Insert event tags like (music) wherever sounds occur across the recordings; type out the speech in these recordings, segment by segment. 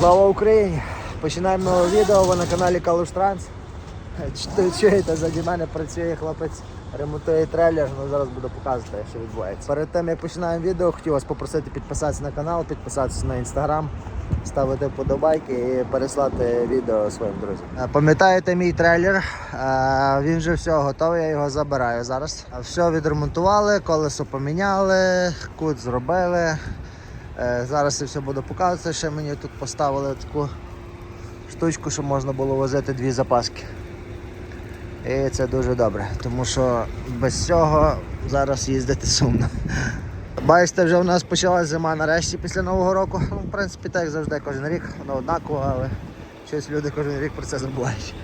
Слава Україні! Починаємо нове відео, ви на каналі Калуш Транс. Чуєте, заді мене працює хлопець, ремонтує трейлер, ну зараз буду показувати, що відбувається. Перед тим як починаємо відео, хотів вас попросити підписатися на канал, підписатися на інстаграм, ставити вподобайки і переслати відео своїм друзям. Е, Пам'ятаєте мій трейлер? Е, Він вже все готовий, я його забираю зараз. Е, Все відремонтували, колесо поміняли, кут зробили. Е, Зараз я все буду показувати. Ще мені тут поставили таку штучку, щоб можна було возити дві запаски. І це дуже добре, тому що без цього зараз їздити сумно. Бачите, вже в нас почалася зима нарешті після Нового року. Ну, в принципі, так завжди кожен рік, воно однаково, але щось люди кожен рік про це забувають.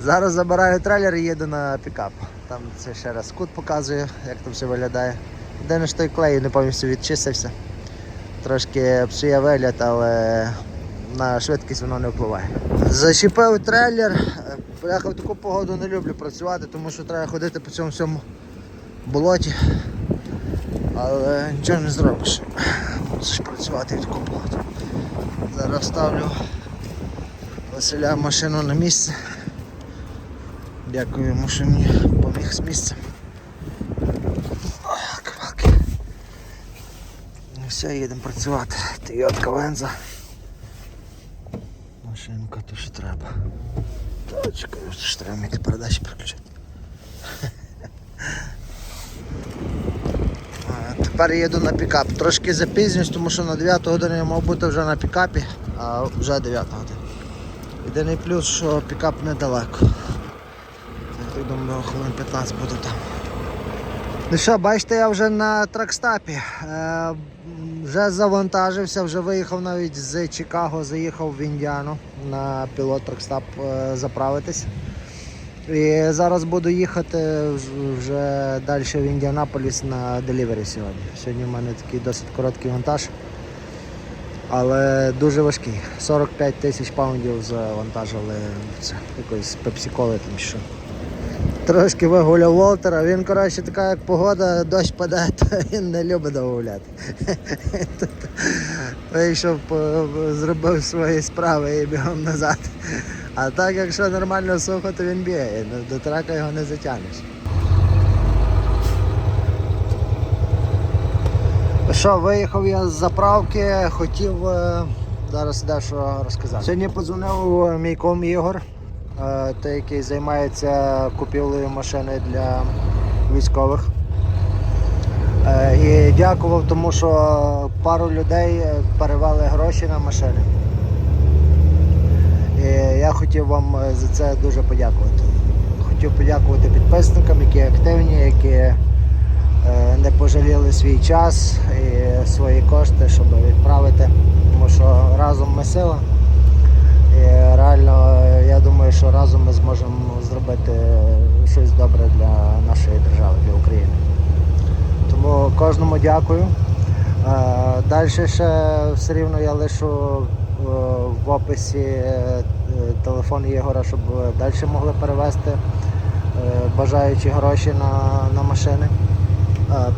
Зараз забираю трейлер і їду на пікап. Там це ще раз кут показує, як там все виглядає. Єдине, що той клей не повністю відчистився. Трошки псує вигляд, але на швидкість воно не впливає. Зачепив трейлер. Бляха, в таку погоду не люблю працювати, тому що треба ходити по цьому всьому болоті. Але нічого не зробиш. Мусиш працювати в таку погоду. Зараз ставлю Василя машину на місце. Дякую йому, що мені поміг з місцем. Все, їдемо працювати. Тойотка Венза. Машинка то що треба. Точка, що треба вміти передачі переключати. (laughs) Тепер їду на пікап. Трошки запізнююсь, тому що на 9 годину я мав бути вже на пікапі, а вже 9 година. Єдиний плюс, що пікап недалеко. Я думаю, хвилин 15 буду там. Ну що, бачите, я вже на тракстапі. Е, вже завантажився, вже виїхав навіть з Чикаго, заїхав в Індіану на пілот тракстап е, заправитись. І зараз буду їхати вже далі в Індіанаполіс на делівері сьогодні. Сьогодні в мене такий досить короткий вантаж, але дуже важкий. 45 тисяч паундів завантажили в це якоїсь пепсіколи там що. Трошки вигуляв Волтера, він, коротше, така як погода, дощ паде, (laughs) то він не любить гуляти. Тут (laughs) Вийшов, зробив свої справи і бігом назад. А так, якщо нормально сухо, то він бігає, до трака його не затягнеш. Що, виїхав я з заправки, хотів е, зараз дещо розказати. Сьогодні подзвонив е, мій ком Ігор, той, який займається купівлею машини для військових. Е, І дякував, тому що пару людей е, перевели гроші на машини. І я хотів вам е, за це дуже подякувати. Хотів подякувати підписникам, які активні, які не пожаліли свій час і свої кошти, щоб відправити. Тому що разом ми сила. І реально е, я думаю, що разом ми зможемо зробити щось добре для нашої держави, для України. Тому кожному дякую. Далі ще все рівно я лишу е, в описі е, телефон Єгора, щоб далі могли перевезти е, бажаючі гроші на, на машини.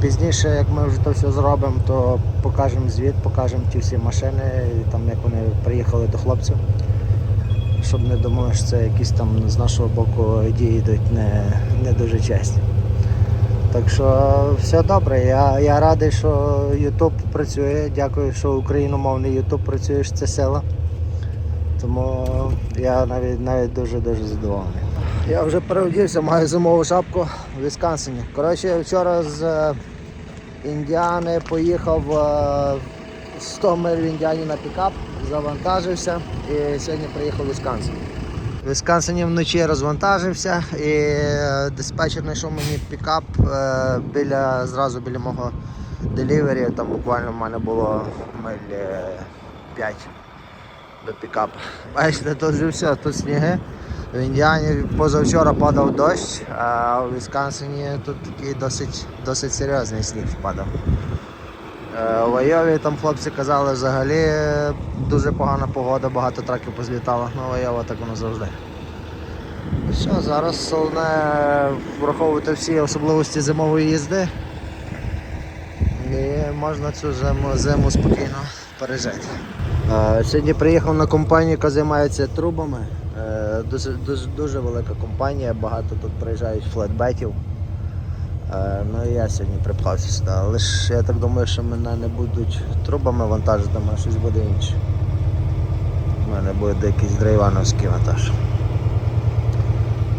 Пізніше, як ми вже то все зробимо, то покажемо звіт, покажемо ті всі машини, там як вони приїхали до хлопців. Щоб не думали, що це якісь там з нашого боку дії йдуть не, не дуже чесні. Так що все добре. Я, я радий, що YouTube працює. Дякую, що україномовний YouTube працює, що це сила. Тому я навіть навіть дуже-дуже задоволений. Я вже переодівся, маю зимову шапку в Вісконсині. Коротше, я вчора з е, Індіани поїхав е, 100 миль в Індіані на пікап, завантажився і сьогодні приїхав в Вісконсин. В Вісконсині вночі розвантажився і е, диспетчер знайшов мені пікап е, біля, зразу біля мого делівері. Там буквально в мене було миль е, 5 до пікапа. Бачите, тут вже все, тут сніги. В Індіані позавчора падав дощ, а в Вісконсині тут такий досить, досить серйозний сніг впадав. Е, В Айові там хлопці казали взагалі е, дуже погана погода, багато траків позлітало. Ну, Айова так воно завжди. Все, зараз головне враховувати всі особливості зимової їзди. І можна цю зиму, зиму спокійно пережити. Е, Сьогодні приїхав на компанію, яка займається трубами. Дуже, дуже, дуже велика компанія, багато тут приїжджають флетбетів. Е, Ну і я сьогодні припхався сюди. Але ж я так думаю, що мене не будуть трубами вантажити, а щось буде інше. У мене буде якийсь драйвановський вантаж.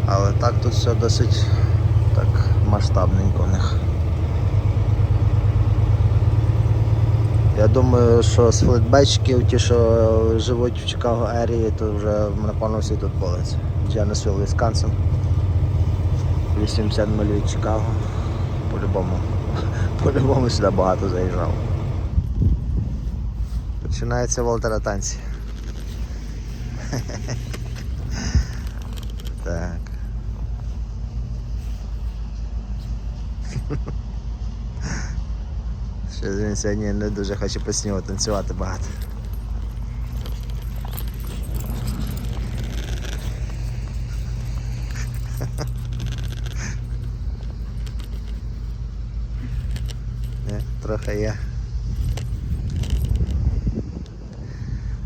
Але так тут все досить так масштабненько в них. Я думаю, що з флетбечків, ті, що живуть в Чикаго ерії, то вже напевно всі тут були. Дженесвіл, Вісконсин. 80 миль від Чикаго. По-любому. (laughs) По-любому сюди багато заїжджав. Починається Волтера танці. (laughs) Так. (laughs) Ще він сьогодні не дуже хоче по снігу танцювати багато. Не, трохи є.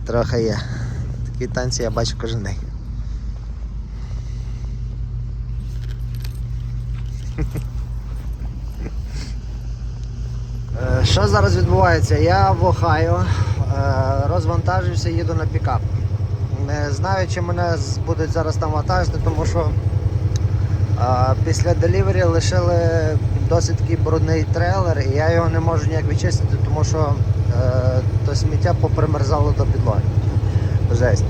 Трохи є. Такі танці я бачу кожен день. (laughs) Е, Що зараз відбувається? Я в Охайо е, розвантажився, їду на пікап. Не знаю, чи мене будуть зараз там вантажити, тому що е, після делівері лишили досить такий брудний трейлер, і я його не можу ніяк відчистити, тому що е, то сміття попримерзало до підлоги. Жесть.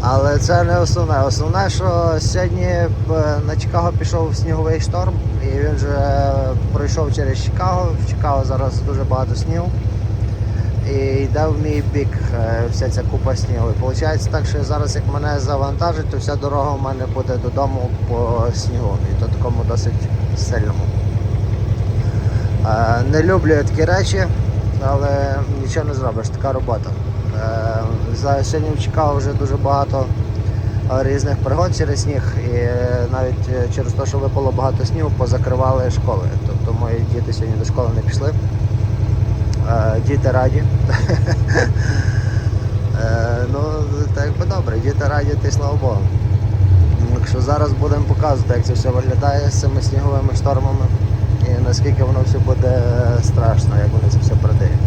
Але це не основне. Основне, що сьогодні е, на Чикаго пішов сніговий шторм, і він вже пройшов через Чикаго. В Чикаго зараз дуже багато снігу. І йде в мій бік е, вся ця купа снігу. І виходить так, що зараз як мене завантажить, то вся дорога в мене буде додому по снігу. І то такому досить сильному. Е, Не люблю я такі речі, але нічого не зробиш, така робота. Е, За сьогодні в Чикаго вже дуже багато різних пригод через сніг, і навіть через те, що випало багато снігу, позакривали школи. Тобто мої діти сьогодні до школи не пішли. Е, Діти раді. (laughs) Е, Ну, так би добре, діти раді, ти слава Богу. Якщо зараз будемо показувати, як це все виглядає з цими сніговими штормами і наскільки воно все буде страшно, як вони це все продають.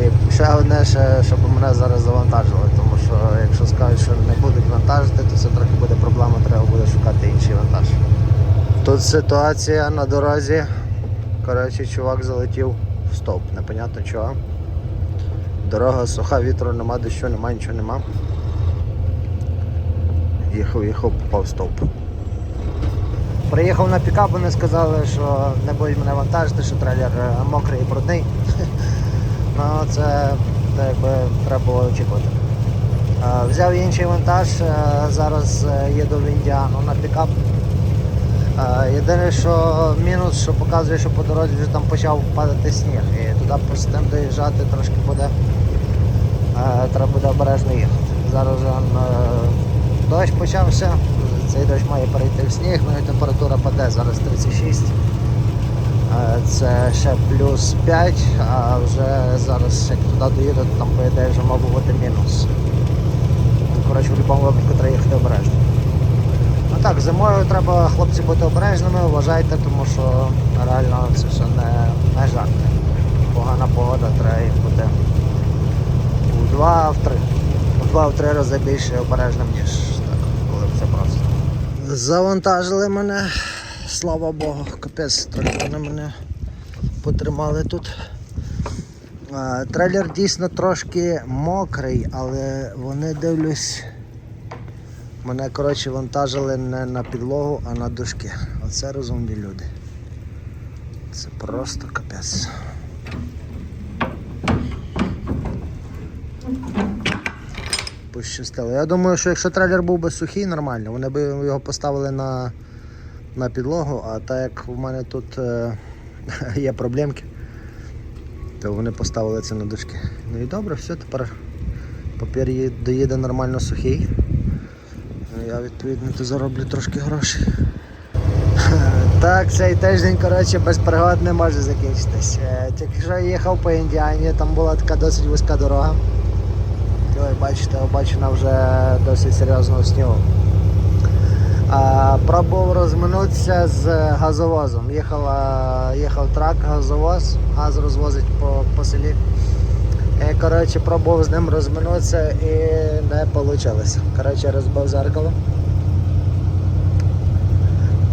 І ще одне, ще, щоб мене зараз завантажили, тому що якщо скажуть, що не будуть вантажити, то це трохи буде проблема, треба буде шукати інший вантаж. Тут ситуація на дорозі. Коротше, чувак залетів в непонятно чого. Дорога суха, вітру нема, дощу нема, нічого нема. Їхав, їхав, попав в. Приїхав на пікап, вони сказали, що не будуть мене вантажити, що трейлер е, мокрий і брудний. (laughs) Ну, це якби треба було очікувати. Е, Взяв інший вантаж, е, зараз їду в Індіану на пікап. Єдине, що мінус, що показує, що по дорозі вже там почав падати сніг. І туди пустим доїжджати трошки буде. Треба буде обережно їхати. Зараз е, дощ почався, цей дощ має перейти в сніг, ну і температура паде, зараз 36. Е, Це ще плюс 5, а вже зараз як туди доїду, то там по ідеї вже мав бути мінус. Ну, Коротше, в будь-якому випадку треба їхати обережно. Ну так, зимою треба хлопці бути обережними, вважайте, тому що реально це все не, не жарти. Погана погода, треба бути у два, в три. У два в три рази більше обережним, ніж так, коли це просто. Завантажили мене, слава Богу, капець, вони мене потримали тут. Трейлер дійсно трошки мокрий, але вони дивлюсь. Мене коротше вантажили не на підлогу, а на дошки. Оце розумні люди. Це просто капець. Пощастило. Я думаю, що якщо трейлер був би сухий, нормально, вони б його поставили на, на підлогу, а так як в мене тут е, (laughs) є проблемки, то вони поставили це на дошки. Ну і добре, все, тепер папір доїде нормально сухий. Ну, Я відповідно то зароблю трошки грошей. (laughs) Так, цей тиждень коротше, без пригод не може закінчитись. Е, Тільки що я їхав по Індіані, там була така досить вузька дорога. Ви бачите, обачина вже досить серйозного снігу. Пробував розминутися з газовозом. Їхала, їхав трак, газовоз, газ розвозить по, по селі. І, коротше, пробував з ним розминутися і не вийшло. Коротше, розбив зеркало.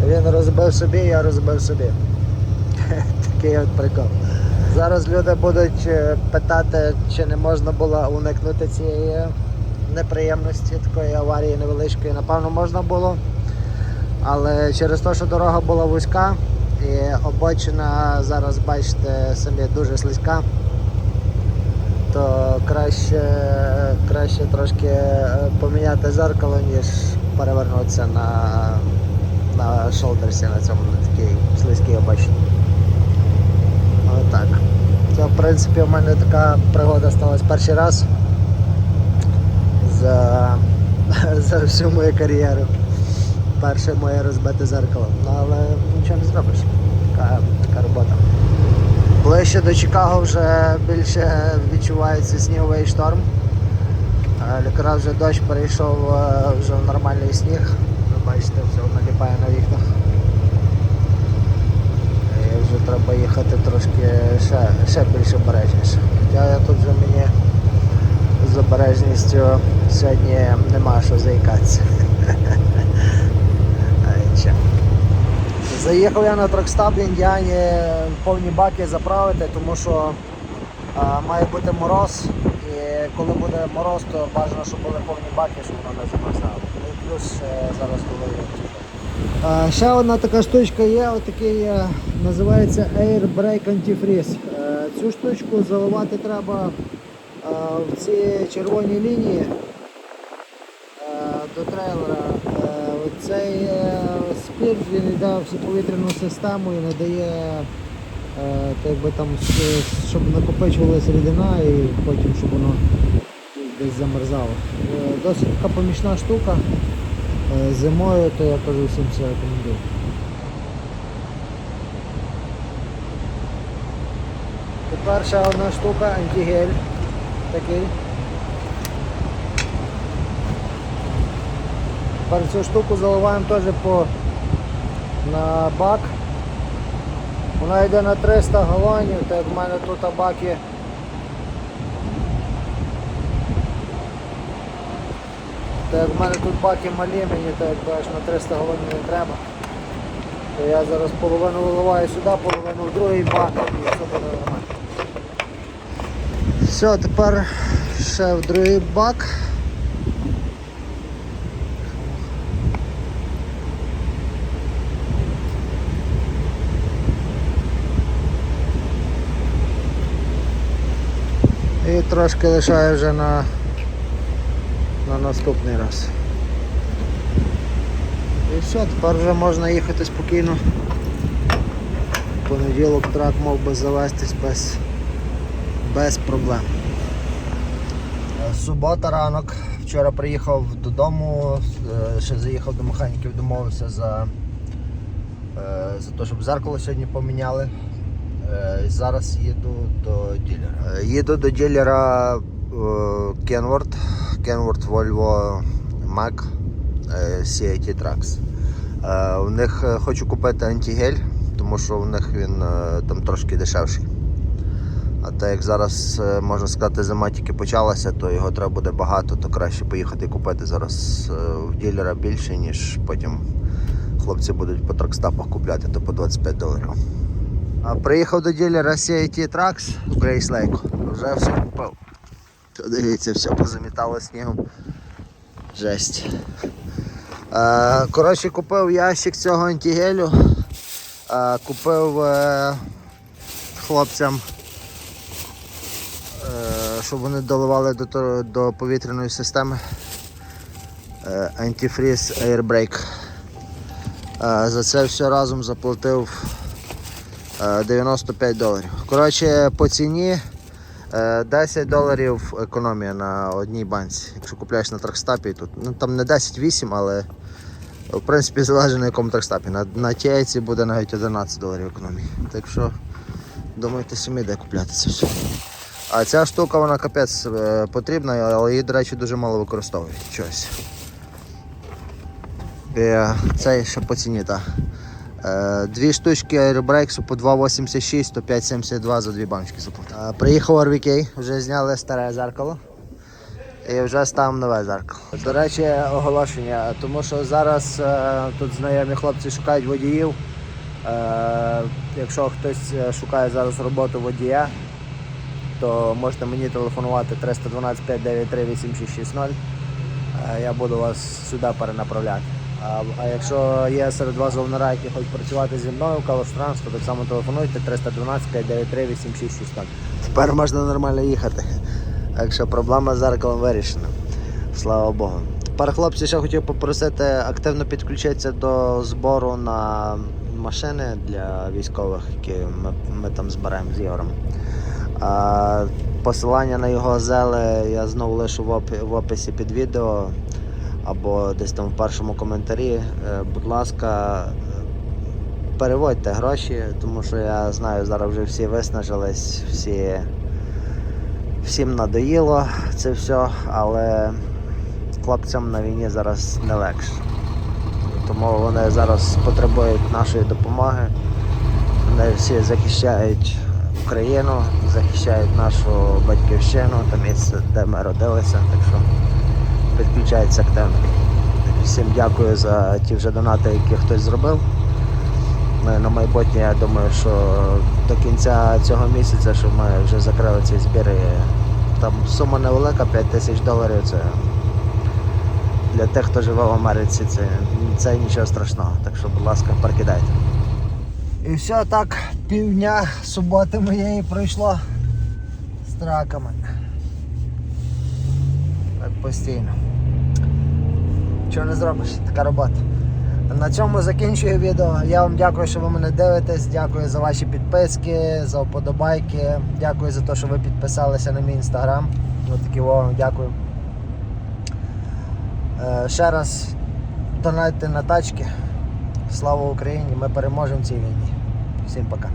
Він розбив собі, я розбив собі. (laughs) Такий от прикол. Зараз люди будуть е, питати, чи не можна було уникнути цієї неприємності, такої аварії невеличкої. Напевно, можна було. Але через те, що дорога була вузька і обочина зараз, бачите, самі дуже слизька, то краще, краще трошки е, поміняти зеркало, ніж перевернутися на, на шолдерсі на цьому на такій слизькій обочині. Отак. Це в принципі в мене така пригода сталася перший раз за, (laughs) за всю мою кар'єру. Перше моє розбите зеркало. Ну але нічого не зробиш. Така, така робота. Ближче до Чикаго вже більше відчувається сніговий шторм. Е, Якраз вже дощ перейшов е, вже в нормальний сніг. Ви бачите, все наліпає на вікнах. І вже треба їхати трошки ще, ще більш обережніше. Хоча я тут вже мені з обережністю сьогодні нема що заїкатися. (laughs) А нічого. Заїхав я на тракстап в Індіані повні баки заправити, тому що а, має бути мороз. І коли буде мороз, то бажано, щоб були повні баки, щоб воно не замерзало. Ну і плюс ще зараз коли Ще одна така штучка є, отакий е, називається Air Brake Antifreeze. Е, Цю штучку заливати треба е, в ці червоні лінії е, до трейлера. Цей е, спірт він йде всю повітряну систему і надає, е, так якби там, щоб накопичувалася рідина і потім, щоб воно десь замерзало. Е, Досить така помічна штука. Зимою, то я кажу всім це рекомендую. Тепер ще одна штука, антигель такий. Тепер цю штуку заливаємо теж по на бак. Вона йде на 300 галонів, так як в мене тут баки. Так як в мене тут баки малі, мені так якби аж на 300 галонів не треба. То я зараз половину виливаю сюди, половину в другий бак і все нормально. Все, тепер ще в другий бак. І трошки лишаю вже на, на наступний раз. І все, тепер вже можна їхати спокійно. Понеділок трак мав би завестись без, без проблем. Е, Субота ранок. Вчора приїхав додому, е, ще заїхав до механіків, домовився за, е, за те, щоб зеркало сьогодні поміняли. Е, Зараз їду до ділера. Е, Їду до ділера е, Kenworth, Kenworth Volvo Mac CIT Trax. У них хочу купити антигель, тому що у них він там трошки дешевший. А так як зараз, можна сказати, зима тільки почалася, то його треба буде багато, то краще поїхати купити зараз в ділера більше, ніж потім хлопці будуть по тракстапах купляти, то по 25 доларів. Приїхав до ділера CIT Trax в Грейслейку. Вже все купив. Дивіться, все позамітало снігом. Жесть. Е, коротше, купив ящик цього антигелю. Е, купив е, хлопцям, щоб вони доливали до, до повітряної системи антифріз Airbrake. За це все разом заплатив 95 доларів. Коротше, по ціні е, 10 доларів економія на одній банці. Якщо купляєш на тракстапі, тут ну, там не 10-8, але в принципі залежить на якому тракстапі. На, на тієці буде навіть 11 доларів економії. Так що думайте самі, де купляти це все. А ця штука вона капець е, потрібна, але її, до речі, дуже мало використовують чогось. І цей ще по ціні, так. Е, Дві штучки аеробрейксу по 2,86, то 5,72 за дві баночки заплатив. Е, Приїхав RVK, вже зняли старе зеркало. І вже став нове зеркало. До речі, оголошення, тому що зараз е, тут знайомі хлопці шукають водіїв. Якщо хтось шукає зараз роботу водія, то можете мені телефонувати 312 593 8660. Е, Я буду вас сюди перенаправляти. А, якщо є серед вас волнера, які хочуть працювати зі мною в Калоштранс, то так само телефонуйте 312 593 8660. Тепер можна нормально їхати. Так що проблема з зеркалом вирішена. Слава Богу. Тепер хлопці ще хотів попросити активно підключитися до збору на машини для військових, які ми, ми там збираємо з. А, посилання на його зели я знову лишу в описі під відео або десь там в першому коментарі. Е, Будь ласка, переводьте гроші, тому що я знаю, зараз вже всі виснажились, всі, всім надоїло це все, але хлопцям на війні зараз не легше. Тому вони зараз потребують нашої допомоги. Вони всі захищають Україну, захищають нашу батьківщину, те місце, де ми родилися. Так що підключаються активно. Всім дякую за ті вже донати, які хтось зробив. Ми на майбутнє, я думаю, що до кінця цього місяця, що ми вже закрили ці збір. Там сума невелика, 5 тисяч доларів. Це для тих, хто живе в Америці, це, це нічого страшного. Так що, будь ласка, перекидайте. І все так, півдня суботи моєї пройшло з траками. Так постійно. Чого не зробиш? Така робота. На цьому закінчую відео. Я вам дякую, що ви мене дивитесь. Дякую за ваші підписки, за вподобайки. Дякую за те, що ви підписалися на мій інстаграм. Ось такі о, дякую. Е, ще раз донайте на тачки. Слава Україні! Ми переможемо в цій війні. Всім пока.